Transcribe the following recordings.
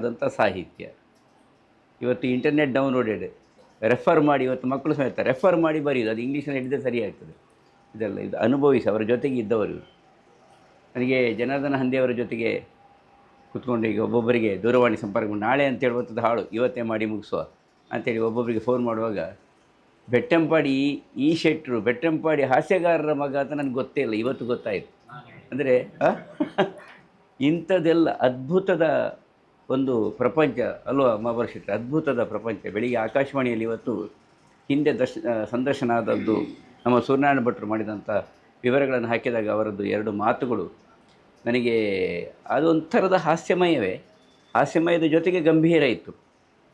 ಆದಂಥ ಸಾಹಿತ್ಯ. ಇವತ್ತು ಇಂಟರ್ನೆಟ್ ಡೌನ್ಲೋಡೆಡ್ ರೆಫರ್ ಮಾಡಿ ಇವತ್ತು ಮಕ್ಕಳು ಸಮೇತ ರೆಫರ್ ಮಾಡಿ ಬರೆಯೋದು ಅದು ಇಂಗ್ಲೀಷಲ್ಲಿ ಹಿಡಿದ್ರೆ ಸರಿ ಆಗ್ತದೆ. ಇದೆಲ್ಲ ಇದು ಅನುಭವಿಸಿ ಅವರ ಜೊತೆಗೆ ಇದ್ದವರು. ನನಗೆ ಜನಾರ್ದನ ಹಂದಿಯವರ ಜೊತೆಗೆ ಕುತ್ಕೊಂಡು ಈಗ ಒಬ್ಬೊಬ್ಬರಿಗೆ ದೂರವಾಣಿ ಸಂಪರ್ಕ ನಾಳೆ ಅಂತ ಹೇಳುವಂಥದ್ದು ಹಾಳು ಇವತ್ತೇ ಮಾಡಿ ಮುಗಿಸುವ ಅಂತೇಳಿ ಒಬ್ಬೊಬ್ಬರಿಗೆ ಫೋನ್ ಮಾಡುವಾಗ ಬೆಟ್ಟಂಪಾಡಿ ಈ ಶೆಟ್ಟರು ಬೆಟ್ಟಂಪಾಡಿ ಹಾಸ್ಯಗಾರರ ಮಗ ಅಂತ ನನಗೆ ಗೊತ್ತೇ ಇಲ್ಲ ಇವತ್ತು ಗೊತ್ತಾಯಿತು. ಅಂದರೆ ಇಂಥದ್ದೆಲ್ಲ ಅದ್ಭುತದ ಒಂದು ಪ್ರಪಂಚ ಅಲ್ವಾ ಮಹಾಭಾರತ ಅದ್ಭುತದ ಪ್ರಪಂಚ. ಬೆಳಿಗ್ಗೆ ಆಕಾಶವಾಣಿಯಲ್ಲಿ ಇವತ್ತು ಹಿಂದೆ ದರ್ಶ ಸಂದರ್ಶನ ಆದದ್ದು ನಮ್ಮ ಸೂರ್ಯನಾರಾಯಣ ಭಟ್ರು ಮಾಡಿದಂಥ ವಿವರಗಳನ್ನು ಹಾಕಿದಾಗ ಅವರದ್ದು ಎರಡು ಮಾತುಗಳು. ನನಗೆ ಅದೊಂಥರದ ಹಾಸ್ಯಮಯವೇ. ಹಾಸ್ಯಮಯದ ಜೊತೆಗೆ ಗಂಭೀರ ಇತ್ತು.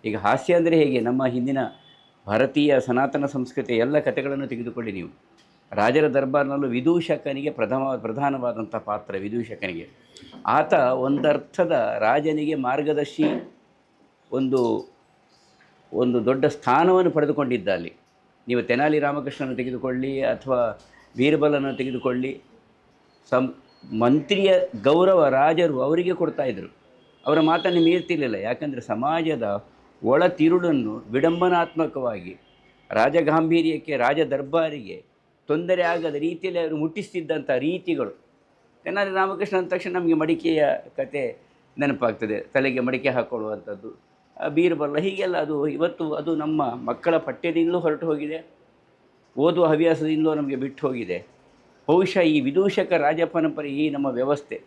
ಈಗ ಹಾಸ್ಯ ಅಂದರೆ ಹೇಗೆ? ನಮ್ಮ ಹಿಂದಿನ ಭಾರತೀಯ ಸನಾತನ ಸಂಸ್ಕೃತಿಯ ಎಲ್ಲ ಕಥೆಗಳನ್ನು ತೆಗೆದುಕೊಳ್ಳಿ ನೀವು. ರಾಜರ ದರ್ಬಾರ್ನಲ್ಲೂ ವಿದೂಷಕನಿಗೆ ಪ್ರಥಮ ಪ್ರಧಾನವಾದಂಥ ಪಾತ್ರ ವಿದೂಷಕನಿಗೆ. ಆತ ಒಂದರ್ಥದ ರಾಜನಿಗೆ ಮಾರ್ಗದರ್ಶಿ, ಒಂದು ಒಂದು ದೊಡ್ಡ ಸ್ಥಾನವನ್ನು ಪಡೆದುಕೊಂಡಿದ್ದ ಅಲ್ಲಿ ನೀವು ತೆನಾಲಿ ರಾಮಕೃಷ್ಣನ ತೆಗೆದುಕೊಳ್ಳಿ ಅಥವಾ ಬೀರ್ಬಲನ್ನು ತೆಗೆದುಕೊಳ್ಳಿ. ಸಂ, ಮಂತ್ರಿಯ ಗೌರವ ರಾಜರು ಅವರಿಗೆ ಕೊಡ್ತಾ ಇದ್ದರು ಅವರ ಮಾತನ್ನು ಮೀರ್ತಿರಲಿಲ್ಲ. ಯಾಕಂದರೆ ಸಮಾಜದ ಒಳ ತಿರುಳನ್ನು ವಿಡಂಬನಾತ್ಮಕವಾಗಿ ರಾಜಗಾಂಭೀರ್ಯಕ್ಕೆ ರಾಜ ದರ್ಬಾರಿಗೆ ತೊಂದರೆ ಆಗದ ರೀತಿಯಲ್ಲಿ ಅವರು ಮುಟ್ಟಿಸ್ತಿದ್ದಂಥ ರೀತಿಗಳು. ಏನಾದರೆ ರಾಮಕೃಷ್ಣ ಅಂದ ತಕ್ಷಣ ನಮಗೆ ಮಡಿಕೆಯ ಕತೆ ನೆನಪಾಗ್ತದೆ. ತಲೆಗೆ ಮಡಿಕೆ ಹಾಕ್ಕೊಳ್ಳುವಂಥದ್ದು ಬೀರ್ಬಲ್ಲ ಹೀಗೆಲ್ಲ ಅದು ಇವತ್ತು ಅದು ನಮ್ಮ ಮಕ್ಕಳ ಪಠ್ಯದಿಂದಲೂ ಹೊರಟು ಹೋಗಿದೆ. ಓದುವ ಹವ್ಯಾಸದಿಂದಲೂ ನಮಗೆ ಬಿಟ್ಟು ಹೋಗಿದೆ. ಬಹುಶಃ ಈ ವಿದೂಷಕ ರಾಜ ಪರಂಪರೆ ಈ ನಮ್ಮ ವ್ಯವಸ್ಥೆ.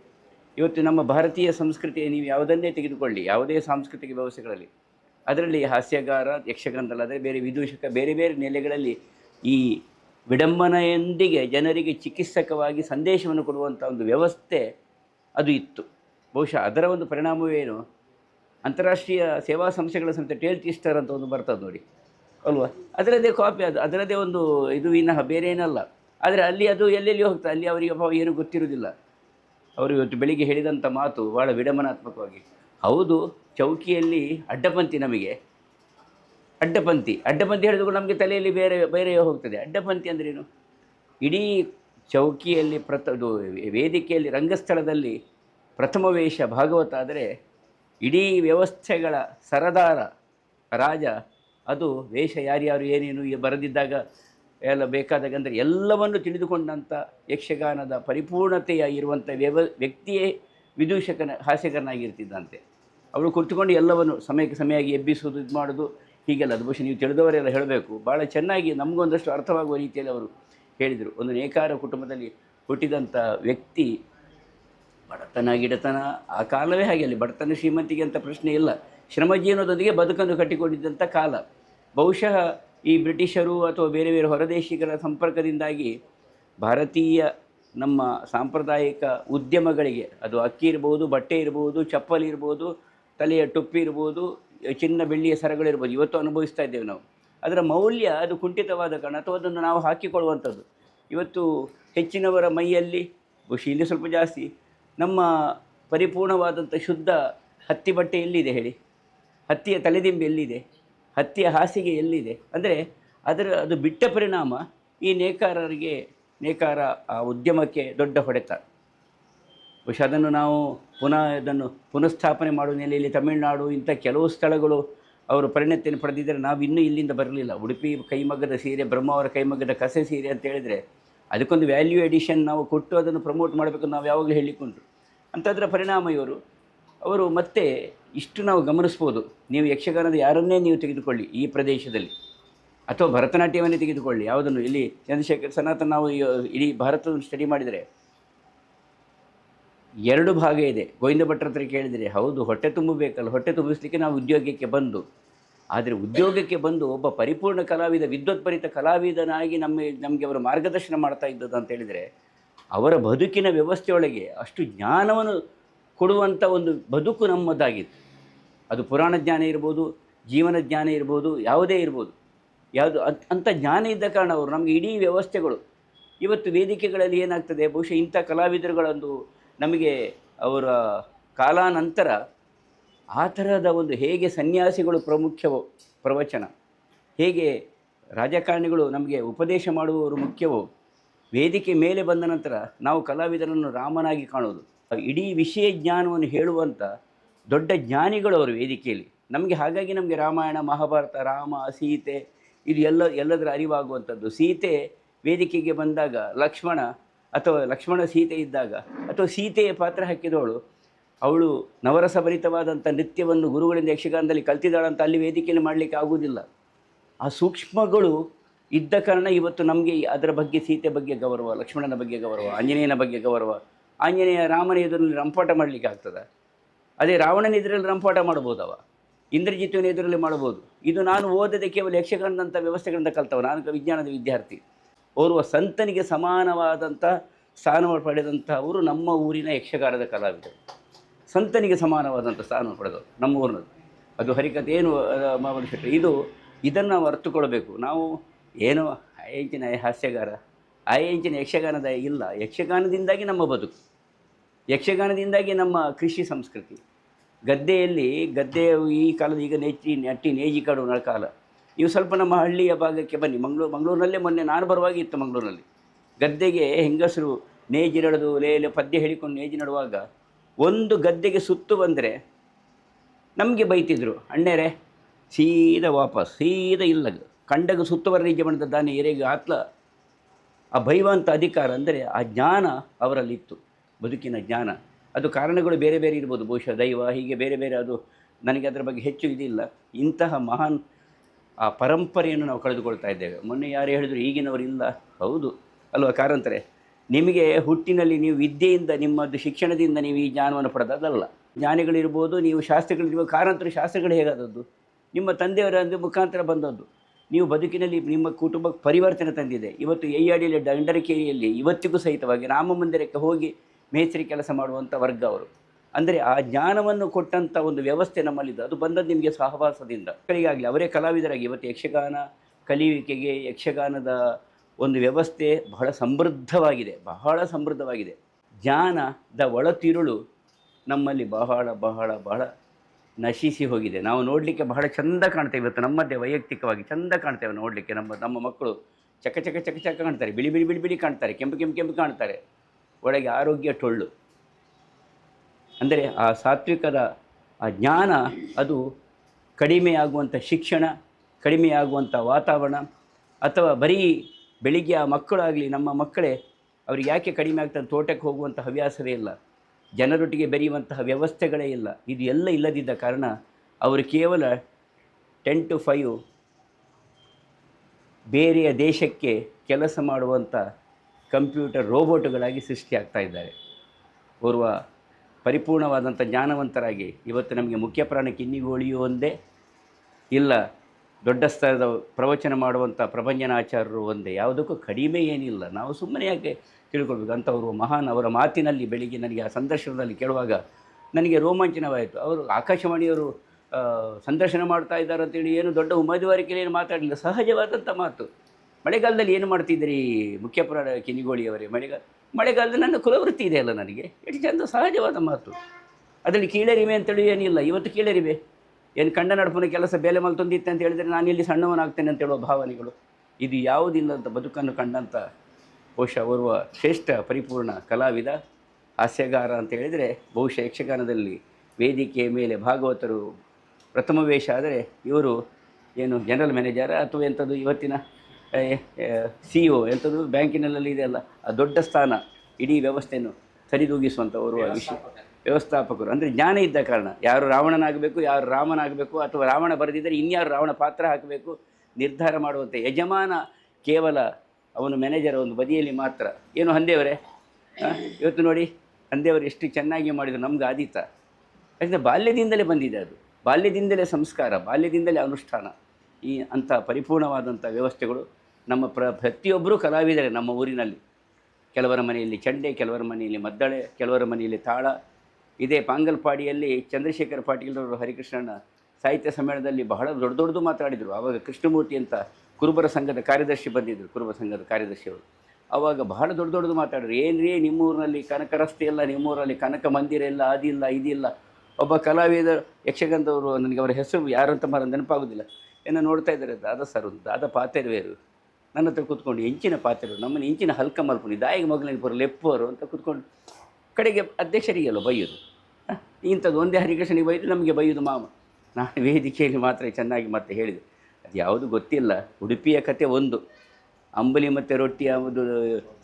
ಇವತ್ತು ನಮ್ಮ ಭಾರತೀಯ ಸಂಸ್ಕೃತಿ ನೀವು ಯಾವುದನ್ನೇ ತೆಗೆದುಕೊಳ್ಳಿ, ಯಾವುದೇ ಸಾಂಸ್ಕೃತಿಕ ವ್ಯವಸ್ಥೆಗಳಲ್ಲಿ, ಅದರಲ್ಲಿ ಹಾಸ್ಯಗಾರ ಯಕ್ಷಗಾನದಲ್ಲದೆ ಬೇರೆ ವಿದೂಷಕ, ಬೇರೆ ಬೇರೆ ನೆಲೆಗಳಲ್ಲಿ ಈ ವಿಡಂಬನೆಯೊಂದಿಗೆ ಜನರಿಗೆ ಚಿಕಿತ್ಸಕವಾಗಿ ಸಂದೇಶವನ್ನು ಕೊಡುವಂಥ ಒಂದು ವ್ಯವಸ್ಥೆ ಅದು ಇತ್ತು. ಬಹುಶಃ ಅದರ ಒಂದು ಪರಿಣಾಮವೇನು? ಅಂತಾರಾಷ್ಟ್ರೀಯ ಸೇವಾ ಸಂಸ್ಥೆಗಳ ಸಂಸ್ಥೆ ಟೇಲ್ ಟೀಸ್ಟರ್ ಅಂತ ಒಂದು ಬರ್ತದೆ ನೋಡಿ. ಅಲ್ವಾ? ಅದರದ್ದೇ ಕಾಪಿ ಅದು. ಅದರದ್ದೇ ಒಂದು ಇದು ವಿನಃ ಬೇರೆ ಏನಲ್ಲ ಆದರೆ ಅಲ್ಲಿ ಅದು ಎಲ್ಲೆಲ್ಲಿ ಹೋಗ್ತದೆ? ಅಲ್ಲಿ ಅವರಿಗೆ ಅಭಾವ ಏನು ಗೊತ್ತಿರುವುದಿಲ್ಲ. ಅವರು ಇವತ್ತು ಬೆಳಿಗ್ಗೆ ಹೇಳಿದಂಥ ಮಾತು ಭಾಳ ವಿಡಂಬನಾತ್ಮಕವಾಗಿ. ಹೌದು, ಚೌಕಿಯಲ್ಲಿ ಅಡ್ಡಪಂತಿ ನಮಗೆ ಅಡ್ಡಪಂಥಿ. ಅಡ್ಡಪಂಥಿ ಹೇಳಿದ್ರು ನಮಗೆ ತಲೆಯಲ್ಲಿ ಬೇರೆ ಬೇರೆ ಹೋಗ್ತದೆ. ಅಡ್ಡಪಂಥಿ ಏನು? ಇಡೀ ಚೌಕಿಯಲ್ಲಿ ಪ್ರಥ ವೇದಿಕೆಯಲ್ಲಿ, ರಂಗಸ್ಥಳದಲ್ಲಿ ಪ್ರಥಮ ವೇಷ ಭಾಗವತ ಆದರೆ ಇಡೀ ವ್ಯವಸ್ಥೆಗಳ ಸರದಾರ ರಾಜ, ಅದು ವೇಷ ಯಾರ್ಯಾರು ಏನೇನು ಬರೆದಿದ್ದಾಗ ಎಲ್ಲ ಬೇಕಾದಾಗ ಅಂದರೆ ಎಲ್ಲವನ್ನು ತಿಳಿದುಕೊಂಡಂಥ ಯಕ್ಷಗಾನದ ಪರಿಪೂರ್ಣತೆಯ ಇರುವಂಥ ವ್ಯವ, ವ್ಯಕ್ತಿಯೇ ವಿದೂಷಕನ ಹಾಸ್ಯಕರನಾಗಿರ್ತಿದ್ದಂತೆ ಅವಳು ಕುಳಿತುಕೊಂಡು ಎಲ್ಲವನ್ನು ಸಮಯಕ್ಕೆ ಸಮಯಾಗಿ ಎಬ್ಬಿಸುವುದು, ಇದು ಮಾಡೋದು ಹೀಗೆಲ್ಲ ಅದು ಬಹುಶಃ ನೀವು ತಿಳಿದವರೆಲ್ಲ ಹೇಳಬೇಕು. ಭಾಳ ಚೆನ್ನಾಗಿ ನಮಗೊಂದಷ್ಟು ಅರ್ಥವಾಗುವ ರೀತಿಯಲ್ಲಿ ಅವರು ಹೇಳಿದರು. ಒಂದು ನೇಕಾರ ಕುಟುಂಬದಲ್ಲಿ ಹುಟ್ಟಿದಂಥ ವ್ಯಕ್ತಿ ಬಡತನ, ಗಿಡತನ, ಆ ಕಾಲವೇ ಹಾಗೆ ಅಲ್ಲಿ ಬಡತನ ಶ್ರೀಮಂತಿಗೆ ಅಂತ ಪ್ರಶ್ನೆ ಇಲ್ಲ. ಶ್ರಮಜೀವನದೊಂದಿಗೆ ಬದುಕನ್ನು ಕಟ್ಟಿಕೊಂಡಿದ್ದಂಥ ಕಾಲ. ಬಹುಶಃ ಈ ಬ್ರಿಟಿಷರು ಅಥವಾ ಬೇರೆ ಬೇರೆ ಹೊರದೇಶಿಗಳ ಸಂಪರ್ಕದಿಂದಾಗಿ ಭಾರತೀಯ ನಮ್ಮ ಸಾಂಪ್ರದಾಯಿಕ ಉದ್ಯಮಗಳಿಗೆ ಅದು ಅಕ್ಕಿ ಇರ್ಬೋದು, ಬಟ್ಟೆ ಇರ್ಬೋದು, ಚಪ್ಪಲಿ ಇರ್ಬೋದು, ತಲೆಯ ಟೊಪ್ಪಿ ಇರ್ಬೋದು ಚಿನ್ನ ಬೆಳ್ಳಿಯ ಸರಗಳಿರ್ಬೋದು ಇವತ್ತು ಅನುಭವಿಸ್ತಾ ಇದ್ದೇವೆ ನಾವು. ಅದರ ಮೌಲ್ಯ ಅದು ಕುಂಠಿತವಾದ ಕಾರಣ ಅಥವಾ ಅದನ್ನು ನಾವು ಹಾಕಿಕೊಳ್ಳುವಂಥದ್ದು. ಇವತ್ತು ಹೆಚ್ಚಿನವರ ಮೈಯಲ್ಲಿ, ಬಹುಶಃ ಇಲ್ಲಿ ಸ್ವಲ್ಪ ಜಾಸ್ತಿ, ನಮ್ಮ ಪರಿಪೂರ್ಣವಾದಂಥ ಶುದ್ಧ ಹತ್ತಿ ಬಟ್ಟೆ ಎಲ್ಲಿದೆ ಹೇಳಿ? ಹತ್ತಿಯ ತಲೆದಿಂಬೆ ಎಲ್ಲಿದೆ? ಹತ್ತಿಯ ಹಾಸಿಗೆ ಎಲ್ಲಿದೆ? ಅಂದರೆ ಅದರ, ಅದು ಬಿಟ್ಟ ಪರಿಣಾಮ ಈ ನೇಕಾರರಿಗೆ, ನೇಕಾರ ಆ ಉದ್ಯಮಕ್ಕೆ ದೊಡ್ಡ ಹೊಡೆತ. ಬಹುಶಃ ಅದನ್ನು ನಾವು ಪುನಃ ಇದನ್ನು ಪುನಃಸ್ಥಾಪನೆ ಮಾಡುವ ನೆಲೆಯಲ್ಲಿ ತಮಿಳುನಾಡು, ಇಂಥ ಕೆಲವು ಸ್ಥಳಗಳು ಅವರು ಪರಿಣತಿಯನ್ನು ಪಡೆದಿದ್ದರೆ. ನಾವು ಇನ್ನೂ ಇಲ್ಲಿಂದ ಬರಲಿಲ್ಲ. ಉಡುಪಿ ಕೈಮಗ್ಗದ ಸೀರೆ ಬ್ರಹ್ಮಾವರ ಕೈಮಗ್ಗದ ಕಸೆ ಸೀರೆ ಅಂತ ಹೇಳಿದರೆ ಅದಕ್ಕೊಂದು ವ್ಯಾಲ್ಯೂ ಎಡಿಷನ್ ನಾವು ಕೊಟ್ಟು ಅದನ್ನು ಪ್ರಮೋಟ್ ಮಾಡಬೇಕು ನಾವು ಯಾವಾಗಲೂ ಹೇಳಿಕೊಂಡು ಅಂಥದ್ರ ಪರಿಣಾಮ ಇವರು. ಅವರು ಮತ್ತೆ ಇಷ್ಟು ನಾವು ಗಮನಿಸ್ಬೋದು. ನೀವು ಯಕ್ಷಗಾನದ ಯಾರನ್ನೇ ನೀವು ತೆಗೆದುಕೊಳ್ಳಿ ಈ ಪ್ರದೇಶದಲ್ಲಿ ಅಥವಾ ಭರತನಾಟ್ಯವನ್ನೇ ತೆಗೆದುಕೊಳ್ಳಿ. ಯಾವುದನ್ನು? ಇಲ್ಲಿ ಚಂದ್ರಶೇಖರ್ ಸನಾತನ್ ನಾವು ಇಡೀ ಭಾರತವನ್ನು ಸ್ಟಡಿ ಮಾಡಿದರೆ ಎರಡು ಭಾಗ ಇದೆ. ಗೋವಿಂದ ಭಟ್ರ ಹತ್ರ ಕೇಳಿದರೆ, ಹೌದು, ಹೊಟ್ಟೆ ತುಂಬಬೇಕಲ್ಲ, ಹೊಟ್ಟೆ ತುಂಬಿಸ್ಲಿಕ್ಕೆ ನಾವು ಉದ್ಯೋಗಕ್ಕೆ ಬಂದು. ಆದರೆ ಉದ್ಯೋಗಕ್ಕೆ ಬಂದು ಒಬ್ಬ ಪರಿಪೂರ್ಣ ಕಲಾವಿದ ವಿದ್ವತ್ಪರಿತ ಕಲಾವಿದನಾಗಿ ನಮ್ಮ, ನಮಗೆ ಅವರು ಮಾರ್ಗದರ್ಶನ ಮಾಡ್ತಾ ಇದ್ದದ್ದು ಅಂತ ಹೇಳಿದರೆ, ಅವರ ಬದುಕಿನ ವ್ಯವಸ್ಥೆಯೊಳಗೆ ಅಷ್ಟು ಜ್ಞಾನವನ್ನು ಕೊಡುವಂಥ ಒಂದು ಬದುಕು ನಮ್ಮದಾಗಿತ್ತು. ಅದು ಪುರಾಣ ಜ್ಞಾನ ಇರ್ಬೋದು, ಜೀವನ ಜ್ಞಾನ ಇರ್ಬೋದು, ಯಾವುದೇ ಇರ್ಬೋದು. ಯಾವುದು ಅಂಥ ಜ್ಞಾನ ಇದ್ದ ಕಾರಣ ಅವರು ನಮಗೆ ಇಡೀ ವ್ಯವಸ್ಥೆಗಳು. ಇವತ್ತು ವೇದಿಕೆಗಳಲ್ಲಿ ಏನಾಗ್ತದೆ, ಬಹುಶಃ ಇಂಥ ಕಲಾವಿದರುಗಳೊಂದು ನಮಗೆ ಅವರ ಕಾಲಾನಂತರ ಆ ಥರದ ಒಂದು ಹೇಗೆ ಸನ್ಯಾಸಿಗಳು ಪ್ರಮುಖ ಪ್ರವಚನ, ಹೇಗೆ ರಾಜಕಾರಣಿಗಳು ನಮಗೆ ಉಪದೇಶ ಮಾಡುವವರು ಮುಖ್ಯವೋ, ವೇದಿಕೆ ಮೇಲೆ ಬಂದ ನಂತರ ನಾವು ಕಲಾವಿದರನ್ನು ರಾಮನಾಗಿ ಕಾಣೋದು ಇಡೀ ವಿಷಯ ಜ್ಞಾನವನ್ನು ಹೇಳುವಂಥ ದೊಡ್ಡ ಜ್ಞಾನಿಗಳು ಅವರು ವೇದಿಕೆಯಲ್ಲಿ. ನಮಗೆ ಹಾಗಾಗಿ ನಮಗೆ ರಾಮಾಯಣ, ಮಹಾಭಾರತ, ರಾಮ, ಸೀತೆ, ಇದು ಎಲ್ಲ, ಎಲ್ಲದರ ಅರಿವಾಗುವಂಥದ್ದು. ಸೀತೆ ವೇದಿಕೆಗೆ ಬಂದಾಗ ಲಕ್ಷ್ಮಣ ಅಥವಾ ಲಕ್ಷ್ಮಣ ಸೀತೆ ಇದ್ದಾಗ ಅಥವಾ ಸೀತೆಯ ಪಾತ್ರ ಹಾಕಿದವಳು, ಅವಳು ನವರಸಭರಿತವಾದಂಥ ನೃತ್ಯವನ್ನು ಗುರುಗಳಿಂದ ಯಕ್ಷಗಾನದಲ್ಲಿ ಕಲ್ತಿದ್ದಾಳಂತ ಅಲ್ಲಿ ವೇದಿಕೆಯಲ್ಲಿ ಮಾಡಲಿಕ್ಕೆ ಆಗುವುದಿಲ್ಲ. ಆ ಸೂಕ್ಷ್ಮಗಳು ಇದ್ದ ಕಾರಣ ಇವತ್ತು ನಮಗೆ ಅದರ ಬಗ್ಗೆ, ಸೀತೆ ಬಗ್ಗೆ ಗೌರವ, ಲಕ್ಷ್ಮಣನ ಬಗ್ಗೆ ಗೌರವ, ಆಂಜನೇಯನ ಬಗ್ಗೆ ಗೌರವ, ಆಂಜನೇಯ ರಾಮನ ಎದುರಲ್ಲಿ ರಂಪಾಟ ಮಾಡಲಿಕ್ಕೆ ಆಗ್ತದೆ. ಅದೇ ರಾವಣನ ಎದುರಲ್ಲಿ ರಂಪಾಟ ಮಾಡ್ಬೋದವ? ಇಂದ್ರಜಿತ್ವನ ಎದುರಲ್ಲಿ ಮಾಡ್ಬೋದು. ಇದು ನಾನು ಓದದೆ ಕೇವಲ ಯಕ್ಷಗಾನದಂಥ ವ್ಯವಸ್ಥೆಗಳಿಂದ ಕಲ್ತವ, ನಾನು ವಿಜ್ಞಾನದ ವಿದ್ಯಾರ್ಥಿ. ಓರ್ವ ಸಂತನಿಗೆ ಸಮಾನವಾದಂಥ ಸ್ಥಾನವನ್ನು ಪಡೆದಂಥವರು ನಮ್ಮ ಊರಿನ ಯಕ್ಷಗಾನದ ಕಲಾವಿದರು. ಸಂತನಿಗೆ ಸಮಾನವಾದಂಥ ಸ್ಥಾನವನ್ನು ಪಡೆದವರು ನಮ್ಮ ಊರಿನದು ಅದು ಹರಿಕತೆ ಏನು ಮಾಮೂಲಿ ಶೆಟ್ಟಿ ಇದು ಇದನ್ನು ನಾವು ಅರ್ಥಕೊಳ್ಬೇಕು ನಾವು ಏನು ಆಯಂಚಿನ ಹಾಸ್ಯಗಾರ ಆಯಂಚಿನ ಯಕ್ಷಗಾನದ ಇಲ್ಲ. ಯಕ್ಷಗಾನದಿಂದಾಗಿ ನಮ್ಮ ಬದುಕು, ಯಕ್ಷಗಾನದಿಂದಾಗಿ ನಮ್ಮ ಕೃಷಿ ಸಂಸ್ಕೃತಿ. ಗದ್ದೆಯಲ್ಲಿ, ಗದ್ದೆ ಈ ಕಾಲದ ಈಗ ನೆಚ್ಚಿ ನೆಟ್ಟಿ ನೇಜಿ ಕಾಡುವ ಕಾಲ. ನೀವು ಸ್ವಲ್ಪ ನಮ್ಮ ಹಳ್ಳಿಯ ಭಾಗಕ್ಕೆ ಬನ್ನಿ. ಮಂಗ್ಳೂರು, ಮಂಗಳೂರಿನಲ್ಲೇ ಮೊನ್ನೆ ನಾನು ಬರುವಾಗ ಇತ್ತು ಮಂಗಳೂರಿನಲ್ಲಿ. ಗದ್ದೆಗೆ ಹೆಂಗಸರು ನೇಜಿ ನಡೆದು ಲೇಲೆ ಪದ್ಯ ಹೇಳಿಕೊಂಡು ನೇಜಿ ನಡುವಾಗ ಒಂದು ಗದ್ದೆಗೆ ಸುತ್ತು ಬಂದರೆ ನಮಗೆ ಬೈತಿದ್ರು. ಅಣ್ಣೇರೆ, ಸೀದಾ ವಾಪಸ್, ಸೀದಾ ಇಲ್ಲ. ಕಂಡಗ ಸುತ್ತುವರ ರೀತಿ ಮಾಡಿದ ದಾನಿ ಎರೆಗೆ ಆತ್ಲ. ಆ ಭೈವಂತ ಅಧಿಕಾರ ಅಂದರೆ ಆ ಜ್ಞಾನ ಅವರಲ್ಲಿತ್ತು. ಬದುಕಿನ ಜ್ಞಾನ. ಅದು ಕಾರಣಗಳು ಬೇರೆ ಬೇರೆ ಇರ್ಬೋದು. ಬಹುಶಃ ದೈವ, ಹೀಗೆ ಬೇರೆ ಬೇರೆ ಅದು ನನಗೆ ಅದರ ಬಗ್ಗೆ ಹೆಚ್ಚು ಇದಿಲ್ಲ. ಇಂತಹ ಮಹಾನ್ ಆ ಪರಂಪರೆಯನ್ನು ನಾವು ಕಳೆದುಕೊಳ್ತಾ ಇದ್ದೇವೆ. ಮೊನ್ನೆ ಯಾರು ಹೇಳಿದ್ರು ಈಗಿನವರಿಂದ? ಹೌದು. ಅಲ್ವಾ ಕಾರಂತರೆ? ನಿಮಗೆ ಹುಟ್ಟಿನಲ್ಲಿ ನೀವು ವಿದ್ಯೆಯಿಂದ ನಿಮ್ಮದು ಶಿಕ್ಷಣದಿಂದ ನೀವು ಈ ಜ್ಞಾನವನ್ನು ಪಡೆದದಲ್ಲ ಜ್ಞಾನಿಗಳಿರ್ಬೋದು, ನೀವು ಶಾಸ್ತ್ರಗಳಿರ್ಬೋದು, ಕಾರಂತರ ಶಾಸ್ತ್ರಗಳು ಹೇಗಾದದ್ದು? ನಿಮ್ಮ ತಂದೆಯವರ ಅಂದರೆ ಮುಖಾಂತರ ಬಂದದ್ದು. ನೀವು ಬದುಕಿನಲ್ಲಿ ನಿಮ್ಮ ಕುಟುಂಬಕ್ಕೆ ಪರಿವರ್ತನೆ ತಂದಿದೆ. ಇವತ್ತು ಎಯ್ಯಾಡಿಯಲ್ಲಿ ದಂಡರಕೇರಿಯಲ್ಲಿ ಇವತ್ತಿಗೂ ಸಹಿತವಾಗಿ ರಾಮ ಮಂದಿರಕ್ಕೆ ಹೋಗಿ ಮೇಸ್ತ್ರಿ ಕೆಲಸ ಮಾಡುವಂಥ ವರ್ಗ ಅವರು. ಅಂದರೆ ಆ ಜ್ಞಾನವನ್ನು ಕೊಟ್ಟಂಥ ಒಂದು ವ್ಯವಸ್ಥೆ ನಮ್ಮಲ್ಲಿದೆ. ಅದು ಬಂದದ್ದು ನಿಮಗೆ ಸಹವಾಸದಿಂದ. ಕಲಿಗಾಗಲಿ ಅವರೇ ಕಲಾವಿದರಾಗಿ, ಇವತ್ತು ಯಕ್ಷಗಾನ ಕಲಿಯುವಿಕೆಗೆ ಯಕ್ಷಗಾನದ ಒಂದು ವ್ಯವಸ್ಥೆ ಬಹಳ ಸಮೃದ್ಧವಾಗಿದೆ ಬಹಳ ಸಮೃದ್ಧವಾಗಿದೆ. ಜ್ಞಾನದ ಒಳತಿರುಳು ನಮ್ಮಲ್ಲಿ ಬಹಳ ಬಹಳ ಬಹಳ ನಶಿಸಿ ಹೋಗಿದೆ. ನಾವು ನೋಡಲಿಕ್ಕೆ ಬಹಳ ಚಂದ ಕಾಣ್ತೇವೆ. ಇವತ್ತು ನಮ್ಮದೇ ವೈಯಕ್ತಿಕವಾಗಿ ಚಂದ ಕಾಣ್ತೇವೆ ನೋಡಲಿಕ್ಕೆ. ನಮ್ಮ ನಮ್ಮ ಮಕ್ಕಳು ಚಕ ಚಕ ಚಕ ಚಕ ಕಾಣ್ತಾರೆ. ಬಿಳಿ ಬಿಳಿ ಬಿಳಿ ಬಿಳಿ ಕಾಣ್ತಾರೆ. ಕೆಂಪು ಕೆಂಪು ಕೆಂಪು ಕಾಣ್ತಾರೆ. ಒಳಗೆ ಆರೋಗ್ಯ ಟೊಳ್ಳು. ಅಂದರೆ ಆ ಸಾತ್ವಿಕದ ಆ ಜ್ಞಾನ ಅದು ಕಡಿಮೆಯಾಗುವಂಥ ಶಿಕ್ಷಣ, ಕಡಿಮೆಯಾಗುವಂಥ ವಾತಾವರಣ ಅಥವಾ ಬರೀ ಬೆಳಿಗ್ಗೆ ಆ ಮಕ್ಕಳಾಗಲಿ ನಮ್ಮ ಮಕ್ಕಳೇ ಅವ್ರಿಗೆ ಯಾಕೆ ಕಡಿಮೆ ಆಗ್ತದೆ ತೋಟಕ್ಕೆ ಹೋಗುವಂಥ ಹವ್ಯಾಸವೇ ಇಲ್ಲ. ಜನರೊಟ್ಟಿಗೆ ಬೆರೆಯುವಂತಹ ವ್ಯವಸ್ಥೆಗಳೇ ಇಲ್ಲ. ಇದು ಎಲ್ಲ ಇಲ್ಲದಿದ್ದ ಕಾರಣ ಅವರು ಕೇವಲ ಟೆನ್ ಟು ಫೈವ್ ಬೇರೆಯ ದೇಶಕ್ಕೆ ಕೆಲಸ ಮಾಡುವಂಥ ಕಂಪ್ಯೂಟರ್ ರೋಬೋಟ್ಗಳಾಗಿ ಸೃಷ್ಟಿಯಾಗ್ತಾ ಇದ್ದಾರೆ. ಓರ್ವ ಪರಿಪೂರ್ಣವಾದಂಥ ಜ್ಞಾನವಂತರಾಗಿ ಇವತ್ತು ನಮಗೆ ಮುಖ್ಯ ಪ್ರಾಣ ಇನ್ನಿಗೂ ಒಂದೇ ಇಲ್ಲ, ದೊಡ್ಡ ಸ್ತರದ ಪ್ರವಚನ ಮಾಡುವಂಥ ಪ್ರಭಂಜನಾಚಾರ್ಯರು ಒಂದೇ. ಯಾವುದಕ್ಕೂ ಕಡಿಮೆ ಏನಿಲ್ಲ. ನಾವು ಸುಮ್ಮನೆ ಯಾಕೆ ತಿಳ್ಕೊಳ್ಬೇಕು? ಅಂಥವರು ಮಹಾನ್. ಅವರ ಮಾತಿನಲ್ಲಿ ಬೆಳಿಗ್ಗೆ ನನಗೆ ಆ ಸಂದರ್ಶನದಲ್ಲಿ ಕೇಳುವಾಗ ನನಗೆ ರೋಮಾಂಚನವಾಯಿತು. ಅವರು ಆಕಾಶವಾಣಿಯವರು ಸಂದರ್ಶನ ಮಾಡ್ತಾ ಇದ್ದಾರೆ ಅಂತೇಳಿ ಏನು ದೊಡ್ಡ ಉಮೇದುವಾರಿಕೆಯಲ್ಲಿ ಏನು ಮಾತಾಡಲಿಲ್ಲ. ಸಹಜವಾದಂಥ ಮಾತು. ಮಳೆಗಾಲದಲ್ಲಿ ಏನು ಮಾಡ್ತಿದ್ದೀರಿ ಮುಖ್ಯ ಪ್ರಾಣ ಕಿನಿಗೋಳಿಯವರೇ ಮಳೆಗಾಲ ಮಳೆಗಾಲದಲ್ಲಿ ನನ್ನ ಕುಲವೃತ್ತಿ ಇದೆ ಅಲ್ಲ ನನಗೆ? ಎಷ್ಟು ಚೆಂದ, ಸಹಜವಾದ ಮಾತು. ಅದರಲ್ಲಿ ಕೀಳರಿವೆ ಅಂತೇಳಿ ಏನಿಲ್ಲ. ಇವತ್ತು ಕೀಳರಿವೆ ಏನು ಕಂಡ ನಡಪನ ಕೆಲಸ ಬೇಲೆ ಮಲ್ ತಂದಿತ್ತೆ ಅಂತ ಹೇಳಿದರೆ ನಾನು ಇಲ್ಲಿ ಸಣ್ಣವನಾಗ್ತೇನೆ ಅಂತ ಹೇಳುವ ಭಾವನೆಗಳು. ಇದು ಯಾವುದಿಲ್ಲಂತ ಬದುಕನ್ನು ಕಂಡಂಥ ಬಹುಶಃ ಓರ್ವ ಶ್ರೇಷ್ಠ, ಪರಿಪೂರ್ಣ ಕಲಾವಿದ, ಹಾಸ್ಯಗಾರ ಅಂತ ಹೇಳಿದರೆ ಬಹುಶಃ ಯಕ್ಷಗಾನದಲ್ಲಿ ವೇದಿಕೆಯ ಮೇಲೆ ಭಾಗವತರು ಪ್ರಥಮ ವೇಷ ಆದರೆ ಇವರು ಏನು ಜನರಲ್ ಮ್ಯಾನೇಜರ ಅಥವಾ ಎಂಥದ್ದು ಇವತ್ತಿನ ಸಿ ಒ ಎಂಥದ್ದು? ಬ್ಯಾಂಕಿನಲ್ಲಿ ಇದೆಯಲ್ಲ ಆ ದೊಡ್ಡ ಸ್ಥಾನ ಇಡೀ ವ್ಯವಸ್ಥೆಯನ್ನು ಸರಿದೂಗಿಸುವಂಥವರು ವಿಷಯ ವ್ಯವಸ್ಥಾಪಕರು. ಅಂದರೆ ಜ್ಞಾನ ಇದ್ದ ಕಾರಣ. ಯಾರು ರಾವಣನಾಗಬೇಕು ಯಾರು ರಾಮನಾಗಬೇಕು ಅಥವಾ ರಾವಣ ಬರೆದಿದ್ದರೆ ಇನ್ಯಾರು ರಾವಣ ಪಾತ್ರ ಹಾಕಬೇಕು ನಿರ್ಧಾರ ಮಾಡುವಂಥ ಯಜಮಾನ ಕೇವಲ ಅವನು ಮ್ಯಾನೇಜರ್ ಒಂದು ಬದಿಯಲ್ಲಿ ಮಾತ್ರ. ಏನು ಹಂದೇವರೇ? ಇವತ್ತು ನೋಡಿ ಹಂದೇವರು ಎಷ್ಟು ಚೆನ್ನಾಗಿ ಮಾಡಿದ್ರು ನಮ್ಗೆ ಆದೀತ. ಯಾಕಂದರೆ ಬಾಲ್ಯದಿಂದಲೇ ಬಂದಿದೆ ಅದು. ಬಾಲ್ಯದಿಂದಲೇ ಸಂಸ್ಕಾರ ಬಾಲ್ಯದಿಂದಲೇ ಅನುಷ್ಠಾನ. ಈ ಅಂಥ ಪರಿಪೂರ್ಣವಾದಂಥ ವ್ಯವಸ್ಥೆಗಳು ನಮ್ಮ ಪ್ರ ಪ್ರತಿಯೊಬ್ಬರೂ ಕಲಾವಿದರೆ ನಮ್ಮ ಊರಿನಲ್ಲಿ. ಕೆಲವರ ಮನೆಯಲ್ಲಿ ಚಂಡೆ, ಕೆಲವರ ಮನೆಯಲ್ಲಿ ಮದ್ದಳೆ, ಕೆಲವರ ಮನೆಯಲ್ಲಿ ತಾಳ. ಇದೇ ಪಾಂಗಲ್ಪಾಡಿಯಲ್ಲಿ ಚಂದ್ರಶೇಖರ ಪಾಟೀಲ್ರವರು ಹರಿಕೃಷ್ಣನ ಸಾಹಿತ್ಯ ಸಮ್ಮೇಳನದಲ್ಲಿ ಬಹಳ ದೊಡ್ಡ ದೊಡ್ಡದು ಮಾತಾಡಿದರು. ಆವಾಗ ಕೃಷ್ಣಮೂರ್ತಿ ಅಂತ ಕುರುಬರ ಸಂಘದ ಕಾರ್ಯದರ್ಶಿ ಬಂದಿದ್ದರು ಕುರುಬ ಸಂಘದ ಕಾರ್ಯದರ್ಶಿಯವರು ಆವಾಗ ಬಹಳ ದೊಡ್ಡ ದೊಡ್ಡದು ಮಾತಾಡಿದ್ರು. ಏನ್ರಿ ನಿಮ್ಮೂರಿನಲ್ಲಿ ಕನಕ ರಸ್ತೆ ಇಲ್ಲ, ನಿಮ್ಮೂರಲ್ಲಿ ಕನಕ ಮಂದಿರ ಇಲ್ಲ, ಅದಿಲ್ಲ, ಇದಿಲ್ಲ. ಒಬ್ಬ ಕಲಾವಿದ ಯಕ್ಷಗಂಧವರು ನನಗೆ ಅವರ ಹೆಸರು ಯಾರಂತ ಮರ ನೆನಪಾಗೋದಿಲ್ಲ. ಏನೋ ನೋಡ್ತಾ ಇದ್ದಾರೆ. ದಾದ ಸರ್ ಒಂದು, ದಾದ ಪಾತೆರವೇರು ನನ್ನ ಹತ್ರ ಕೂತ್ಕೊಂಡು, ಎಂಚಿನ ಪಾತೆರು ನಮ್ಮನ್ನು ಇಂಚಿನ ಹಲ್ಕ ಮಲ್ಪುನಿ, ದಾಯಿಗೆ ಮಗಲಿನ ಪುರ ಲೆಪ್ಪರು ಅಂತ ಕೂತ್ಕೊಂಡು, ಕಡೆಗೆ ಅಧ್ಯಕ್ಷರಿಗೆ ಅಲ್ಲ ಬೈಯೋದು ಇಂಥದ್ದು ಒಂದೇ ಹರಿಕೃಷ್ಣನಿಗೆ ಬೈದು ನಮಗೆ ಬೈಯೋದು ಮಾಮ. ನಾನು ವೇದಿಕೆಯಲ್ಲಿ ಮಾತ್ರ ಚೆನ್ನಾಗಿ ಮತ್ತೆ ಹೇಳಿದೆ. ಅದು ಯಾವುದು ಗೊತ್ತಿಲ್ಲ. ಉಡುಪಿಯ ಕತೆ ಒಂದು. ಅಂಬಲಿ ಮತ್ತು ರೊಟ್ಟಿ ಅದು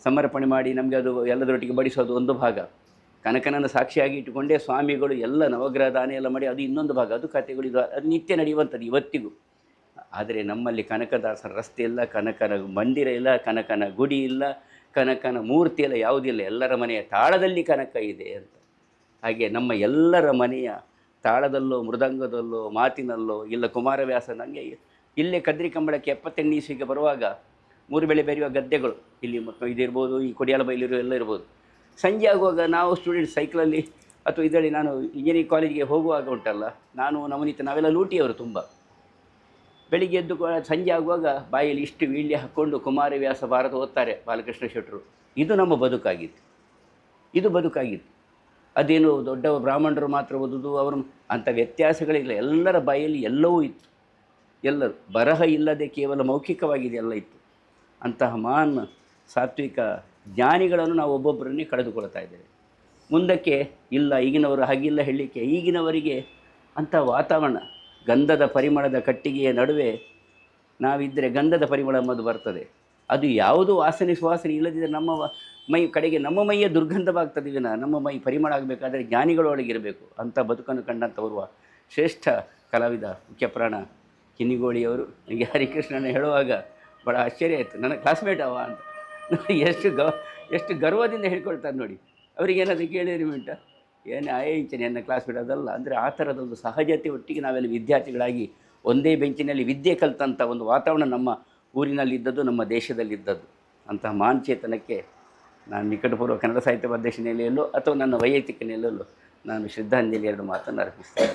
ಸಮರ್ಪಣೆ ಮಾಡಿ ನಮಗೆ ಅದು ಎಲ್ಲದರೊಟ್ಟಿಗೆ ಬಡಿಸೋದು ಒಂದು ಭಾಗ. ಕನಕನನ್ನು ಸಾಕ್ಷಿಯಾಗಿ ಇಟ್ಟುಕೊಂಡೇ ಸ್ವಾಮಿಗಳು ಎಲ್ಲ ನವಗ್ರಹ ದಾನ ಎಲ್ಲ ಮಾಡಿ ಅದು ಇನ್ನೊಂದು ಭಾಗ. ಅದು ಕಥೆಗಳು ಇದು, ಅದು ನಿತ್ಯ ನಡೆಯುವಂಥದ್ದು ಇವತ್ತಿಗೂ. ಆದರೆ ನಮ್ಮಲ್ಲಿ ಕನಕದಾಸರ ರಸ್ತೆ ಇಲ್ಲ, ಕನಕನ ಮಂದಿರ ಇಲ್ಲ, ಕನಕನ ಗುಡಿ ಇಲ್ಲ, ಕನಕನ ಮೂರ್ತಿ ಇಲ್ಲ ಯಾವುದಿಲ್ಲ ಎಲ್ಲರ ಮನೆಯ ತಾಳದಲ್ಲಿ ಕನಕ ಇದೆ ಅಂತ. ಹಾಗೆ ನಮ್ಮ ಎಲ್ಲರ ಮನೆಯ ತಾಳದಲ್ಲೋ, ಮೃದಂಗದಲ್ಲೋ, ಮಾತಿನಲ್ಲೋ, ಇಲ್ಲ ಕುಮಾರವ್ಯಾಸ ನನಗೆ ಇಲ್ಲೇ ಕದ್ರಿ ಕಂಬಳಕ್ಕೆ ಎಪ್ಪತ್ತೆಂಟು ಇಸಿಗೆ ಬರುವಾಗ ಮೂರು ಬೆಳೆ ಬೆರೆಯುವ ಗದ್ದೆಗಳು, ಇಲ್ಲಿ ಮತ್ತು ಇದಿರ್ಬೋದು, ಈ ಕೊಡಿಯಾಲ ಬೈಲಿರೋ ಎಲ್ಲ ಇರ್ಬೋದು. ಸಂಜೆ ಆಗುವಾಗ ನಾವು ಸ್ಟೂಡೆಂಟ್ ಸೈಕಲಲ್ಲಿ ಅಥವಾ ಇದರಲ್ಲಿ ನಾನು ಇಂಜಿನಿಯರಿಂಗ್ ಕಾಲೇಜಿಗೆ ಹೋಗುವಾಗ ಉಂಟಲ್ಲ, ನಾನು ನವನೀತ, ನಾವೆಲ್ಲ ಲೂಟಿಯವರು ತುಂಬ. ಬೆಳಿಗ್ಗೆ ಎದ್ದು ಸಂಜೆ ಆಗುವಾಗ ಬಾಯಲ್ಲಿ ಇಷ್ಟು ವೀಳ್ಯ ಹಾಕ್ಕೊಂಡು ಕುಮಾರವ್ಯಾಸ ಭಾರತ ಓದ್ತಾರೆ ಬಾಲಕೃಷ್ಣ ಶೆಟ್ಟರು. ಇದು ನಮ್ಮ ಬದುಕಾಗಿತ್ತು. ಇದು ಬದುಕಾಗಿತ್ತು. ಅದೇನು ದೊಡ್ಡ ಬ್ರಾಹ್ಮಣರು ಮಾತ್ರ ಓದುದು, ಅವರು ಅಂಥ ವ್ಯತ್ಯಾಸಗಳಿಲ್ಲ. ಎಲ್ಲರ ಬಾಯಲ್ಲಿ ಎಲ್ಲವೂ ಇತ್ತು. ಎಲ್ಲರೂ. ಬರಹ ಇಲ್ಲದೆ ಕೇವಲ ಮೌಖಿಕವಾಗಿದೆ, ಎಲ್ಲ ಇತ್ತು. ಅಂತಹ ಮಹಾನ್ ಸಾತ್ವಿಕ ಜ್ಞಾನಿಗಳನ್ನು ನಾವು ಒಬ್ಬೊಬ್ಬರನ್ನೇ ಕಳೆದುಕೊಳ್ತಾ ಇದ್ದೇವೆ. ಮುಂದಕ್ಕೆ ಇಲ್ಲ, ಈಗಿನವರು ಹಾಗಿಲ್ಲ ಹೇಳಲಿಕ್ಕೆ, ಈಗಿನವರಿಗೆ ಅಂಥ ವಾತಾವರಣ ಗಂಧದ ಪರಿಮಳದ ಕಟ್ಟಿಗೆಯ ನಡುವೆ ನಾವಿದ್ದರೆ ಗಂಧದ ಪರಿಮಳ ಎಂಬುದು ಬರ್ತದೆ. ಅದು ಯಾವುದು ವಾಸನೆ ಸುವಾಸನೆ ಇಲ್ಲದಿದ್ದರೆ ನಮ್ಮ ಮೈ ಕಡೆಗೆ ನಮ್ಮ ಮೈಯ ದುರ್ಗಂಧವಾಗ್ತದೆ ವಿನ. ನಮ್ಮ ಮೈ ಪರಿಮಳ ಆಗಬೇಕಾದ್ರೆ ಜ್ಞಾನಿಗಳೊಳಗಿರಬೇಕು ಅಂಥ ಬದುಕನ್ನು ಕಂಡಂಥವರುವ ಶ್ರೇಷ್ಠ ಕಲಾವಿದ, ಮುಖ್ಯಪ್ರಾಣ ಕಿನ್ನಿಗೋಳಿಯವರು. ನನಗೆ ಹರಿಕೃಷ್ಣನ ಹೇಳುವಾಗ ಭಾಳ ಆಶ್ಚರ್ಯ ಆಯಿತು. ನನ್ನ ಕ್ಲಾಸ್ಮೇಟ್ ಅವ ಅಂತ. ಎಷ್ಟು ಗ ಎಷ್ಟು ಗರ್ವದಿಂದ ಹೇಳ್ಕೊಳ್ತಾರೆ ನೋಡಿ. ಅವರಿಗೇನಾದರೂ ಕೇಳಿದ್ರಿ ಮಿಂಟ ಏನು ಇಂಚನೆ ನನ್ನ ಕ್ಲಾಸ್ ಬಿಡೋದಲ್ಲ ಅಂದರೆ ಆ ಥರದೊಂದು ಸಹಜತೆ ಒಟ್ಟಿಗೆ ನಾವೆಲ್ಲ ವಿದ್ಯಾರ್ಥಿಗಳಾಗಿ ಒಂದೇ ಬೆಂಚಿನಲ್ಲಿ ವಿದ್ಯೆ ಕಲಿತಂಥ ಒಂದು ವಾತಾವರಣ ನಮ್ಮ ಊರಿನಲ್ಲಿದ್ದದ್ದು, ನಮ್ಮ ದೇಶದಲ್ಲಿದ್ದದ್ದು ಅಂತಹ ಮಾನ್ ಚೇತನಕ್ಕೆ ನಾನು ನಿಕಟಪೂರ್ವ ಕನ್ನಡ ಸಾಹಿತ್ಯ ಪ್ರದೇಶ ನೆಲೆಯಲ್ಲೋ ಅಥವಾ ನನ್ನ ವೈಯಕ್ತಿಕ ನೆಲೆಯಲ್ಲೋ ನಾನು ಶ್ರದ್ಧಾಂಜಲಿ ಎರಡು ಮಾತನ್ನು ಅರ್ಪಿಸ್ತೇನೆ